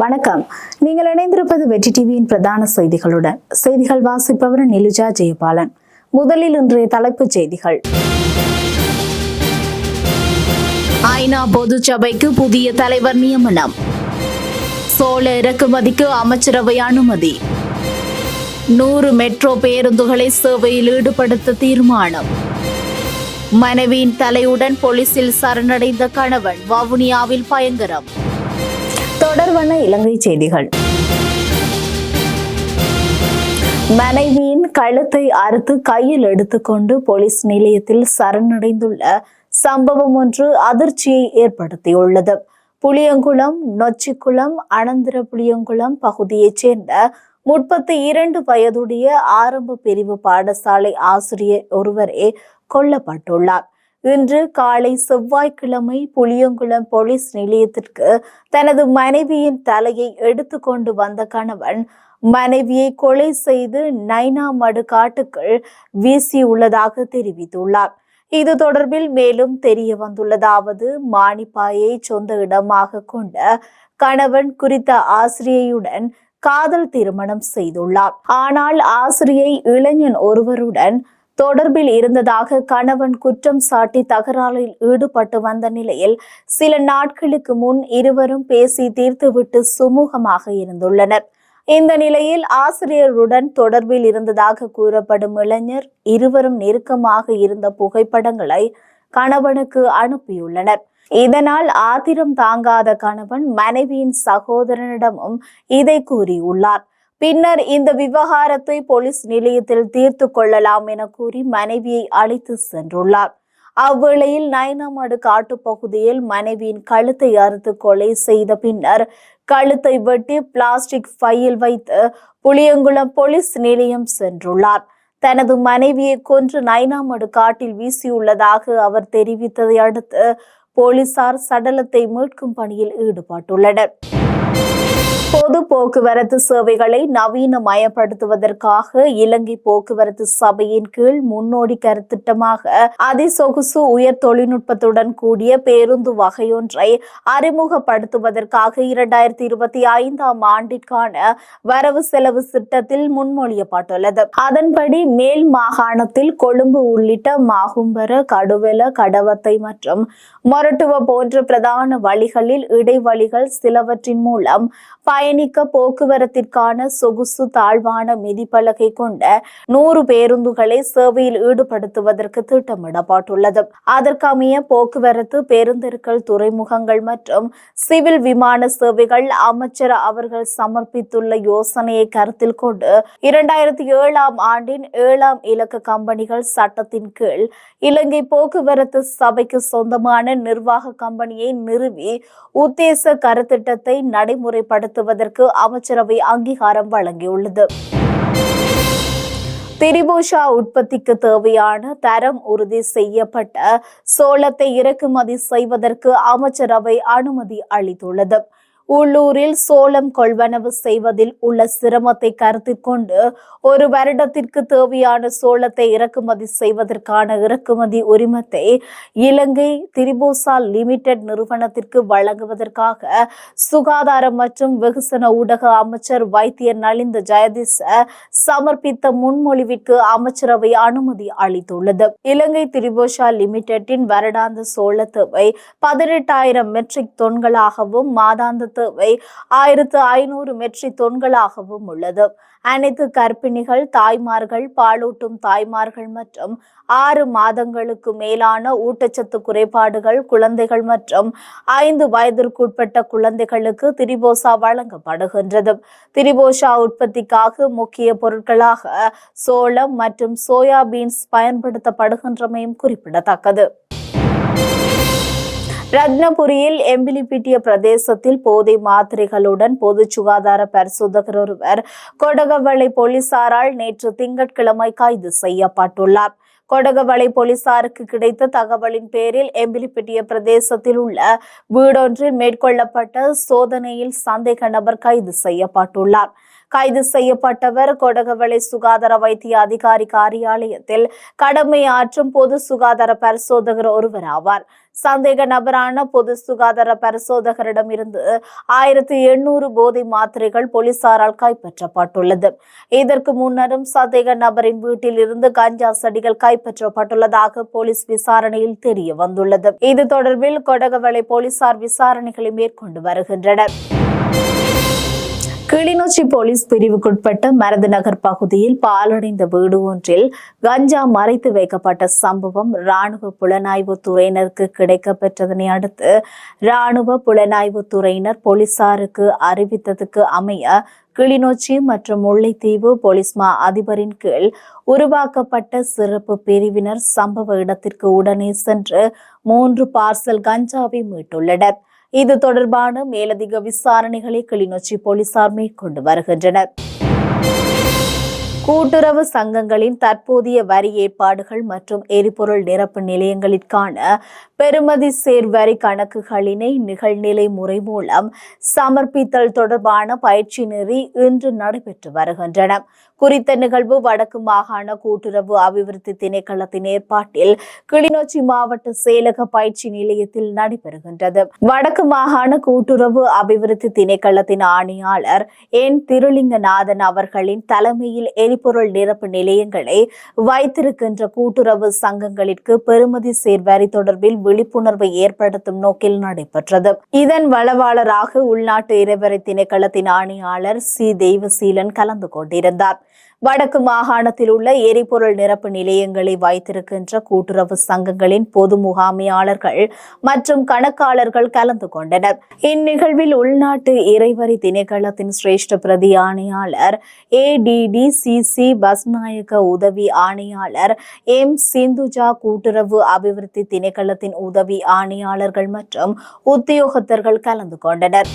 வணக்கம். நீங்கள் இணைந்திருப்பது வெற்றி டிவியின் பிரதான செய்திகளுடன். செய்திகள் வாசிப்பவர் நிலுஜா ஜெயபாலன். முதலில் இன்றைய தலைப்புச் செய்திகள். ஐநா பொதுச்சபைக்கு புதிய தலைவர் நியமனம். சோழ இறக்குமதிக்கு அமைச்சரவை அனுமதி. நூறு மெட்ரோ பேருந்துகளை சேவையில் ஈடுபடுத்த தீர்மானம். மனைவியின் தலையுடன் போலீசில் சரணடைந்த கணவன் வவுனியாவில் பயங்கரம். தொடர்வன இலங்கை செய்திகள். மனைவியின் கழுத்தை அறுத்து கையில் எடுத்துக்கொண்டு போலீஸ் நிலையத்தில் சரணடைந்துள்ள சம்பவம் ஒன்று அதிர்ச்சியை ஏற்படுத்தியுள்ளது. புளியங்குளம் நொச்சிக்குளம் அனந்திர புளியங்குளம் பகுதியைச் சேர்ந்த முப்பத்தி இரண்டு வயதுடைய ஆரம்ப பிரிவு பாடசாலை ஆசிரியர் ஒருவரே கொல்லப்பட்டுள்ளார். இன்று காலை செவ்வாய்க்கிழமை புளியங்குளம் போலீஸ் நிலையத்திற்கு தனது மனைவியின் தலையை எடுத்துக்கொண்டு வந்த கணவன் மனைவியை கொலை செய்து நைனாமடு காட்டுக்குள் வீசியுள்ளதாக தெரிவித்துள்ளார். இது தொடர்பில் மேலும் தெரிய வந்துள்ளதாவது மாணிப்பாயை சொந்த இடமாக கொண்ட கணவன் குறித்த ஆசிரியையுடன் காதல் திருமணம் செய்துள்ளார். ஆனால் ஆசிரியை இளைஞன் ஒருவருடன் தொடர்பில் இருந்ததாக கணவன் குற்றம் சாட்டி தகராறில் ஈடுபட்டு வந்த நிலையில் சில நாட்களுக்கு முன் இருவரும் பேசி தீர்த்துவிட்டு சுமூகமாக இருந்துள்ளனர். இந்த நிலையில் ஆசிரியருடன் தொடர்பில் இருந்ததாக கூறப்படும் இளைஞர் இருவரும் நெருக்கமாக இருந்த புகைப்படங்களை கணவனுக்கு அனுப்பியுள்ளனர். இதனால் ஆத்திரம் தாங்காத கணவன் மனைவியின் சகோதரனிடமும் இதை கூறியுள்ளார். பின்னர் இந்த விவகாரத்தை போலீஸ் நிலையத்தில் தீர்த்து கொள்ளலாம் என கூறி மனைவியை அழைத்து சென்றுள்ளார். அவ்வேளையில் நயனமடு காட்டுப்பகுதியில் மனைவியின் கழுத்தை அறுத்து கொலை செய்த பின்னர் கழுத்தை வெட்டி பிளாஸ்டிக் ஃபையில் வைத்து புளியங்குளம் போலீஸ் நிலையம் சென்றுள்ளார். தனது மனைவியை கொன்று நைனாமடு காட்டில் வீசியுள்ளதாக அவர் தெரிவித்ததை அடுத்து போலீசார் சடலத்தை மீட்கும் பணியில் ஈடுபட்டுள்ளனர். பொது போக்குவரத்து சேவைகளை நவீனமயப்படுத்துவதற்காக இலங்கை போக்குவரத்து சபையின் கீழ் முன்னோடி கருத்திட்டமாக அதிசொகுசு உயர் தொழில்நுட்பத்துடன் கூடிய பேருந்து வகையொன்றை அறிமுகப்படுத்துவதற்காக இரண்டாயிரத்தி இருபத்தி ஐந்தாம் ஆண்டிற்கான வரவு செலவு திட்டத்தில் முன்மொழியப்பட்டுள்ளது. அதன்படி மேல் மாகாணத்தில் கொழும்பு உள்ளிட்ட மாகும்பர கடுவெல கடவத்தை மற்றும் மொரட்டுவ போன்ற பிரதான வழிகளில் இடைவழிகள் சிலவற்றின் மூலம் பயணிக்க போக்குவரத்திற்கான சொகுசு தாழ்வான மிதிப்பலகை கொண்ட நூறு பேருந்துகளை சேவையில் ஈடுபடுத்துவதற்கு திட்டமிடப்பட்டுள்ளது. அதற்கமைய போக்குவரத்து பேருந்தர்கள் துறைமுகங்கள் மற்றும் சிவில் விமான சேவைகள் அமைச்சர் அவர்கள் சமர்ப்பித்துள்ள யோசனையை கருத்தில் கொண்டு இரண்டாயிரத்தி ஏழாம் ஆண்டின் ஏழாம் இலக்க கம்பெனிகள் சட்டத்தின் கீழ் இலங்கை போக்குவரத்து சபைக்கு சொந்தமான நிர்வாக கம்பெனியை நிறுவி உத்தேச கருத்திட்டத்தை நடைமுறைப்படுத்துவது செய்வதற்கு அமைச்சரவை அங்கீகாரம் வழங்கியுள்ளது. திரிபூஷா உற்பத்திக்கு தேவையான தரம் உறுதி செய்யப்பட்ட சோளத்தை இறக்குமதி செய்வதற்கு அமைச்சரவை அனுமதி அளித்துள்ளது. உள்ளூரில் சோளம் கொள்வனவு செய்வதில் உள்ள சிரமத்தை கருத்தில் கொண்டு ஒரு வருடத்திற்கு தேவையான சோளத்தை இறக்குமதி செய்வதற்கான இறக்குமதி உரிமத்தை இலங்கை திரிபோசா லிமிடெட் நிறுவனத்திற்கு வழங்குவதற்காக சுகாதாரம் மற்றும் வெகுசன ஊடக அமைச்சர் வைத்தியர் நலிந்த ஜெயதிச சமர்ப்பித்த முன்மொழிவிற்கு அமைச்சரவை அனுமதி அளித்துள்ளது. இலங்கை திரிபோஷா லிமிடெட்டின் வருடாந்த சோள தேவை பதினெட்டாயிரம் மெட்ரிக் தொன்களாகவும் மாதாந்த தேவை. ஆயிரத்து ஐநூறு மெட்ரிக் தொன்களாகவும் உள்ளது. அனைத்து கர்ப்பிணிகள் தாய்மார்கள் பாலூட்டும் தாய்மார்கள் மற்றும் ஆறு மாதங்களுக்கு மேலான ஊட்டச்சத்து குறைபாடுகள் குழந்தைகள் மற்றும் ஐந்து வயதிற்குட்பட்ட குழந்தைகளுக்கு திரிபோசா வழங்கப்படுகின்றது. திரிபோசா உற்பத்திக்காக முக்கிய பொருட்களாக சோளம் மற்றும் சோயாபீன்ஸ் பயன்படுத்தப்படுகின்றமையும் குறிப்பிடத்தக்கது. ரத்னபுரியில் எம்பிலிப்பிட்டிய பிரதேசத்தில் போதை மாத்திரைகளுடன் பொது சுகாதார பரிசோதகர் ஒருவர் கொடகவளை போலீசாரால் நேற்று திங்கட்கிழமை கைது செய்யப்பட்டுள்ளார். கொடகவளை போலீசாருக்கு கிடைத்த தகவலின் பேரில் எம்பிலிப்பிட்டிய பிரதேசத்தில் உள்ள வீடொன்றில் மேற்கொள்ளப்பட்ட சோதனையில் சந்தேக நபர் கைது செய்யப்பட்டுள்ளார். கைது செய்யப்பட்டவர் கொடகவளை சுகாதார வைத்திய அதிகாரி காரியாலயத்தில் கடமையாற்றும் பொது சுகாதார பரிசோதகர் ஒருவர் ஆவார். சந்தேக நபரான பொது சுகாதார பரிசோதகரிடமிருந்து ஆயிரத்தி எண்ணூறு போதை மாத்திரைகள் போலீசாரால் கைப்பற்றப்பட்டுள்ளது. இதற்கு முன்னரும் சந்தேக நபரின் வீட்டில் இருந்து கஞ்சா செடிகள் கைப்பற்றப்பட்டுள்ளதாக போலீஸ் விசாரணையில் தெரிய வந்துள்ளது. இது தொடர்பில் கொடகவளை போலீசார் விசாரணைகளை மேற்கொண்டு வருகின்றனர். கிளிநொச்சி போலீஸ் பிரிவுக்குட்பட்ட மரது நகர் பகுதியில் பாலடைந்த வீடு ஒன்றில் கஞ்சா மறைத்து வைக்கப்பட்ட சம்பவம் ராணுவ புலனாய்வு துறையினருக்கு கிடைக்கப்பெற்றதனை அடுத்து ராணுவ புலனாய்வு துறையினர் போலீசாருக்கு அறிவித்ததுக்கு அமைய கிளிநொச்சி மற்றும் முல்லைத்தீவு போலீஸ் மா அதிபரின் கீழ் உருவாக்கப்பட்ட சிறப்பு பிரிவினர் சம்பவ இடத்திற்கு உடனே சென்று மூன்று பார்சல் கஞ்சாவை மீட்டுள்ளனர். இது தொடர்பான மேலதிக விசாரணைகளை கிளிநொச்சி போலீசார் மேற்கொண்டு வருகின்றனர். கூட்டுறவு சங்கங்களின் தற்போதைய வரி ஏற்பாடுகள் மற்றும் எரிபொருள் நிரப்பு நிலையங்களிற்கான பெறுமதி சேர்வரி கணக்குகளினை நிகழ்நிலை முறை மூலம் சமர்ப்பித்தல் தொடர்பான பயிற்சி நெறி இன்று நடைபெற்று வருகின்றன. குறித்த நிகழ்வு வடக்கு மாகாண கூட்டுறவு அபிவிருத்தி திணைக்களத்தின் ஏற்பாட்டில் கிளிநொச்சி மாவட்ட செயலக பயிற்சி நிலையத்தில் நடைபெறுகின்றது. வடக்கு மாகாண கூட்டுறவு அபிவிருத்தி திணைக்களத்தின் ஆணையாளர் என். திருலிங்கநாதன் அவர்களின் தலைமையில் எரிபொருள் நிரப்பு நிலையங்களை வைத்திருக்கின்ற கூட்டுறவு சங்கங்களிற்கு பெறுமதி சேர்வரி தொடர்பில் விழிப்புணர்வை ஏற்படுத்தும் நோக்கில் நடைபெற்றது. இதன் வளவாளராக உள்நாட்டு இறைவரை திணைக்களத்தின் ஆணையாளர் சி. தெய்வசீலன் கலந்து கொண்டிருந்தார். வடக்கு மாகாணத்தில் உள்ள எரிபொருள் நிரப்பு நிலையங்களை வைத்திருக்கின்ற கூட்டுறவு சங்கங்களின் பொது முகாமையாளர்கள் மற்றும் கணக்காளர்கள் கலந்து கொண்டனர். இந்நிகழ்வில் உள்நாட்டு இறைவரி திணைக்களத்தின் சிரேஷ்ட பிரதி ஆணையாளர் ஏடிடி சிசி பஸ்நாயக உதவி ஆணையாளர் எம் சிந்துஜா கூட்டுறவு அபிவிருத்தி திணைக்களத்தின் உதவி ஆணையாளர்கள் மற்றும் உத்தியோகத்தர்கள் கலந்து கொண்டனர்.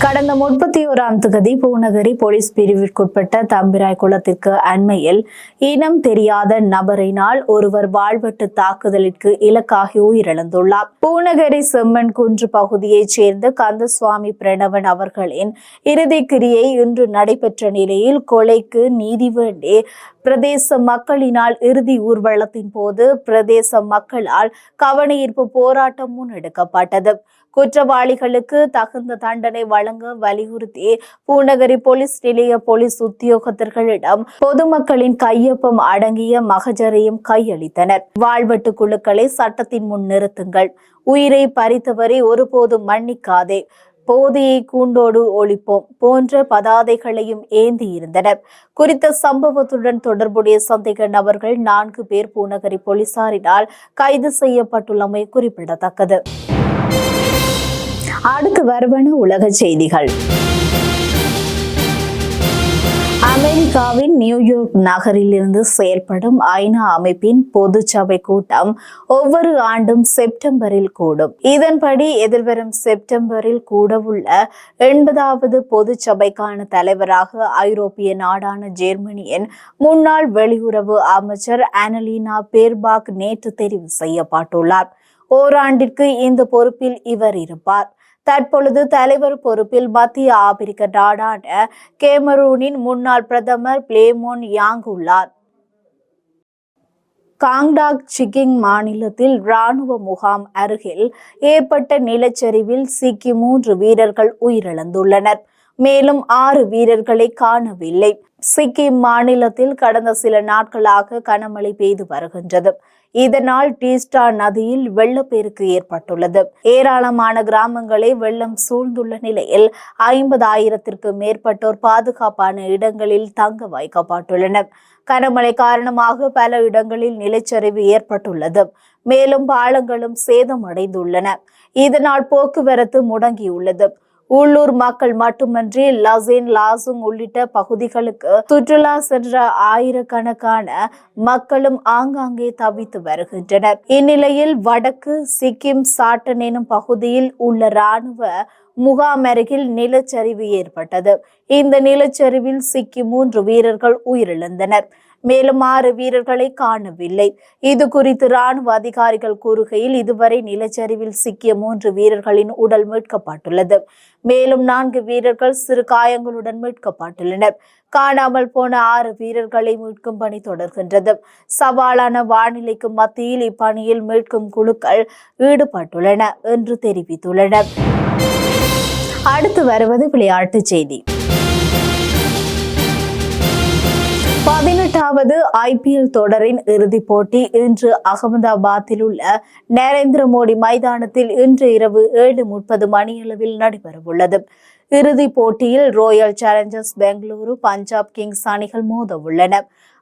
கடந்த முப்பத்தி ஓராம் தொகுதி பூநகரி போலீஸ் பிரிவிற்குட்பட்ட தம்பிராய் குளத்திற்கு அண்மையில் இனம் தெரியாத நபரினால் ஒருவர் வாழ்வெட்டு தாக்குதலிற்கு இலக்காகி உயிரிழந்துள்ளார். பூநகரி செம்மன் குன்று பகுதியைச் சேர்ந்த கந்தசுவாமி பிரணவன் அவர்களின் இறுதிக்கிரியை இன்று நடைபெற்ற நிலையில் கொலைக்கு நீதி வேண்டி பிரதேச மக்களினால் இறுதி ஊர்வலத்தின் போது பிரதேச மக்களால் கவனஈர்ப்பு போராட்டம் முன்னெடுக்கப்பட்டது. குற்றவாளிகளுக்கு தகுந்த தண்டனை வழங்க வலியுறுத்தி பூநகரி போலீஸ் நிலைய போலீஸ் உத்தியோகத்தர்களிடம் பொதுமக்களின் கையொப்பம் அடங்கிய மகஜரையும் கையளித்தனர். வாழ்வெட்டு குழுக்களை சட்டத்தின் முன் நிறுத்துங்கள். உயிரை பறித்தவரை ஒருபோதும் மன்னிக்காதே. போதையை கூண்டோடு ஒழிப்போம் போன்ற பதாதைகளையும் ஏந்தி இருந்தனர். குறித்த சம்பவத்துடன் தொடர்புடைய சந்தேக நபர்கள் நான்கு பேர் பூநகரி போலீசாரினால் கைது செய்யப்பட்டுள்ளமை குறிப்பிடத்தக்கது. அடுத்து வருவன உலக செய்திகள். அமெரிக்காவின் நியூயார்க் நகரில் இருந்து செயல்படும் ஐநா அமைப்பின் பொது சபை கூட்டம் ஒவ்வொரு ஆண்டும் செப்டம்பரில் கூடும். இதன்படி எதிர்வரும் செப்டம்பரில் கூடவுள்ள எண்பதாவது பொது சபைக்கான தலைவராக ஐரோப்பிய நாடான ஜெர்மனியின் முன்னாள் வெளியுறவு அமைச்சர் அனலீனா பேர்பாக் நேற்று தெரிவு செய்யப்பட்டுள்ளார். ஓராண்டிற்கு இந்த பொறுப்பில் இவர் இருப்பார். தற்பொழுது தலைவர் பொறுப்பில் மத்திய ஆப்பிரிக்க நாடான கேமரூனின் முன்னாள் பிரதமர் பிளேமோன் யாங் உள்ளார். காங்டாக் சிக்கிங் மாநிலத்தில் ராணுவ முகாம் அருகில் ஏற்பட்ட நிலச்சரிவில் சிக்கி மூன்று வீரர்கள் உயிரிழந்துள்ளனர். மேலும் ஆறு வீரர்களை காணவில்லை. சிக்கிம் மாநிலத்தில் கடந்த சில நாட்களாக கனமழை பெய்து வருகின்றது. இதனால் டீஸ்டா நதியில் வெள்ளப்பெருக்கு ஏற்பட்டுள்ளது. ஏராளமான கிராமங்களை வெள்ளம் சூழ்ந்துள்ள நிலையில் ஐம்பதாயிரத்திற்கு மேற்பட்டோர் பாதுகாப்பான இடங்களில் தங்க வைக்கப்பட்டுள்ளனர். கனமழை காரணமாக பல இடங்களில் நிலச்சரிவு ஏற்பட்டுள்ளது. மேலும் பாலங்களும் சேதமடைந்துள்ளன. இதனால் போக்குவரத்து முடங்கியுள்ளது. உள்ளூர் மக்கள் மட்டுமன்றி லசேன் லாசுங் உள்ளிட்ட பகுதிகளுக்கு சுற்றுலா சென்ற ஆயிரக்கணக்கான மக்களும் ஆங்காங்கே தவித்து வருகின்றனர். இந்நிலையில் வடக்கு சிக்கிம் சாட்டன் எனும் பகுதியில் உள்ள ராணுவ முகாம் அருகில் நிலச்சரிவு ஏற்பட்டது. இந்த நிலச்சரிவில் சிக்கி மூன்று வீரர்கள் உயிரிழந்தனர். மேலும் ஆறு வீரர்களை காணவில்லை. இது குறித்து ராணுவ அதிகாரிகள் கூறுகையில் இதுவரை நிலச்சரிவில் சிக்கிய மூன்று வீரர்களின் உடல் மீட்கப்பட்டுள்ளது. மேலும் நான்கு வீரர்கள் சிறு காயங்களுடன் மீட்கப்பட்டுள்ளனர். காணாமல் போன ஆறு வீரர்களை மீட்கும் பணி தொடர்கின்றது. சவாலான வானிலைக்கு மத்தியில் இப்பணியில் மீட்கும் குழுக்கள் ஈடுபட்டுள்ளன என்று தெரிவித்துள்ளனர். அடுத்து வருவது விளையாட்டுச் செய்தி. பதினெட்டாவது ஐபிஎல் தொடரின் இறுதிப் போட்டி இன்று அகமதாபாத்தில் உள்ள நரேந்திர மோடி மைதானத்தில் இன்று இரவு ஏழு முப்பது மணியளவில் நடைபெறவுள்ளது. இறுதிப் போட்டியில் Royal Challengers Bengaluru Punjab Kings அணிகள் மோத உள்ளன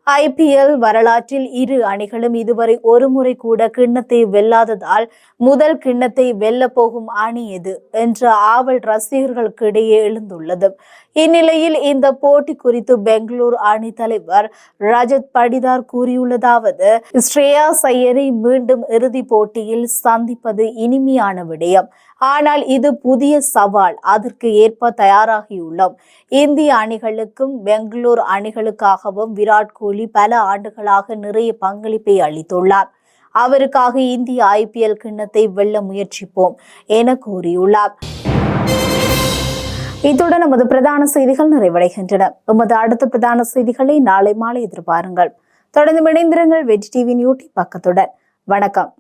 ஐபிஎல் வரலாற்றில் இரு அணிகளும் இதுவரை ஒருமுறை கூட கிண்ணத்தை வெல்லாததால் முதல் கிண்ணத்தை வெல்ல போகும் அணி எது என்ற ஆவல் ரசிகர்களுக்கு இடையே எழுந்துள்ளது. இந்நிலையில் இந்த போட்டி குறித்து பெங்களூர் அணி தலைவர் ரஜத் படிதார் கூறியுள்ளதாவது ஸ்ரேயா சையரை மீண்டும் இறுதிப் போட்டியில் சந்திப்பது இனிமையான விடயம். ஆனால் இது புதிய சவால் அதற்கு ஏற்ப தயாராகியுள்ளோம். இந்திய அணிகளுக்கும் பெங்களூர் அணிகளுக்காகவும் விராட் கோலி பல ஆண்டுகளாக நிறைய பங்களிப்பை அளித்துள்ளார். அவருக்காக இந்திய ஐபிஎல் கிண்ணத்தை வெல்ல முயற்சிப்போம் என கூறியுள்ளார். இத்துடன் நமது பிரதான செய்திகள் நிறைவடைகின்றன. எமது அடுத்த பிரதான செய்திகளை நாளை மாலை எதிர்பாருங்கள். தொடர்ந்து இணைந்திருங்கள் வெற்றி டிவியின் யூடியூப் பக்கத்துடன். வணக்கம்.